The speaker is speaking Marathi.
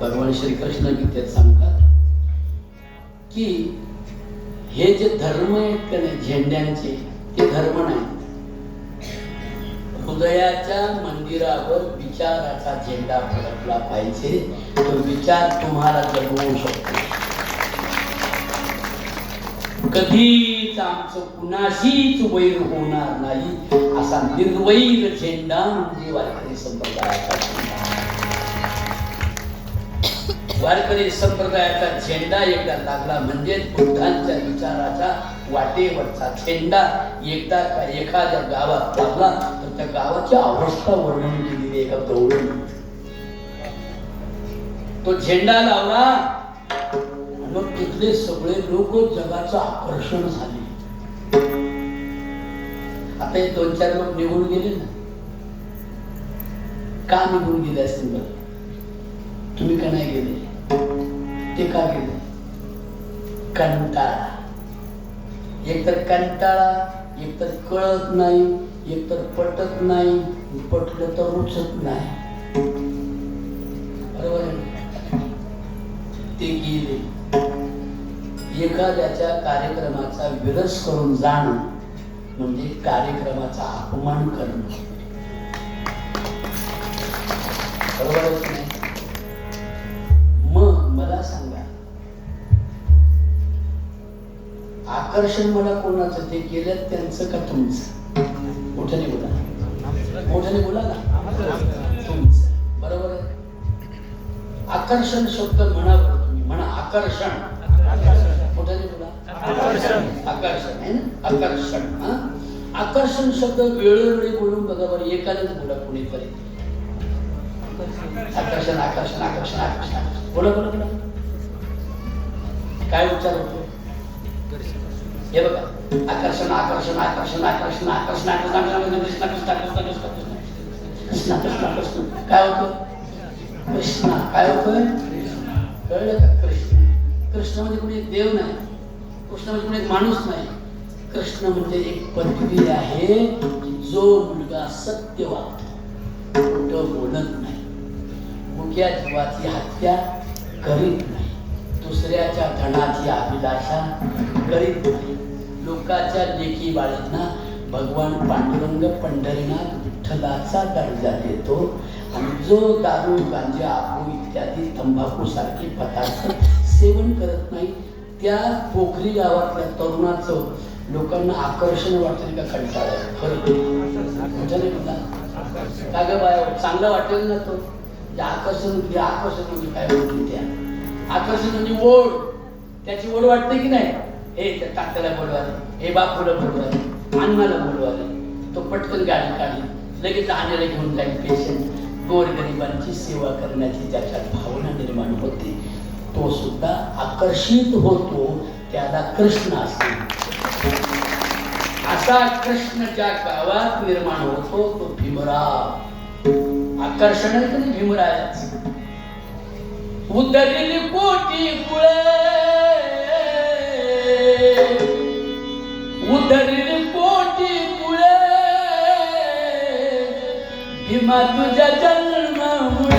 भगवान श्रीकृष्ण गीतेत सांगतात की हे जे धर्म आहेत का नाही झेंड्यांचे ते धर्म नाही. हृदयाच्या मंदिरावर विचाराचा झेंडा फडकला पाहिजे तो विचार तुम्हाला जगवू शकतो. कधीच आमचं कुणाशीच वैर होणार नाही असा निर्वैर झेंडा म्हणजे वारकरी संप्रदायाचा झेंडा वारकरी संप्रदायाचा झेंडा एकदा लागला म्हणजे बुद्धांच्या विचाराचा वाटेवरचा झेंडा एकदा का एखाद्या गावात लागला तर त्या गावाची अवस्था वर्णन केलेली एका गौरव. तो झेंडा लावला मग तिथले सगळे लोक जगाचं आकर्षण झाले. आता हे दोन चार लोक निघून गेले ना. का निघून गेले असतील बरं? तुम्ही का नाही गेले? टीका केली. गेले कंटाळा एकतर कंटाळा एकतर कळत नाही एकतर पटत नाही पटलं तर रुचत नाही. बरोबर ते गेले. एखाद्याच्या कार्यक्रमाचा विरस करून जाणं म्हणजे कार्यक्रमाचा अपमान करणं. बरोबर आकर्षण मला कोणाचं ते केलं त्यांचं का तुमचं मोठ्याने बोला. मोठ्याने बोला ना. तुमचं बरोबर आहे? आकर्षण शब्द म्हणा बरं तुम्ही. म्हणा आकर्षण. मोठ्याने बोला. आकर्षण. आकर्षण आहे ना? आकर्षण हा? आकर्षण शब्द वेळोवेळी बोलून बघा बरं. एकालाच बोला कुणीतरी. आकर्षण आकर्षण आकर्षण आकर्षण. बोला बोला बोला. काय उच्चार होतो हे बघा. आकर्षण आकर्षण आकर्षण आकर्षण आकर्षण आकर्षण कृष्ण कृष्ण कृष्ण कृष्ण कृष्ण कृष्ण कृष्ण. काय होतं? कृष्ण. काय होतं? कळलं का? कृष्ण. कृष्ण म्हणजे कोणी देव नाही. कृष्ण म्हणजे कोणी एक माणूस नाही. कृष्ण म्हणजे एक पदवी आहे जो मुलगा सत्य वागतो बोलत नाही. मुख्या जीवाची हत्या करीत नाही. दुसऱ्याच्या धनाची अभिलाषा करीत नाही लोकाच्या लेखी बाळांना भगवान पांडुरंग पंढरीनाथ विठ्ठलाचा दर्जा देतो. आणि जो दारू गांजा आबू इत्यादी तंबाखू सारखे पदार्थ सेवन करत नाही त्या पोखरी गावातल्या तरुणाचं लोकांना आकर्षण वाटेल का कंटाळा? खरं काय म्हणजे बाया चांगलं वाटेल ना तो? आकर्षण आकर्षण म्हणजे काय? आकर्षण म्हणजे ओढ. त्याची ओढ वाटते की नाही? हे त्या टाकल्याला बोलवाले हे बापूला बोलवाले अण्णाला बोलवाले तो पटकन गाडी काढली. लगेच आणायला घेऊन जाईल पेशंट गोरगरिबांची सेवा करण्याची ज्याच्यात भावना निर्माण होते. तो सुद्धा आकर्षित होतो. त्याला कृष्ण असते. असा कृष्ण ज्या गावात निर्माण होतो तो भीमराव. आकर्षण भीमरायाच उदरली कोटी कुळे उदरली कोटी कुळे भीमा तुझ्या जन्मामुळे.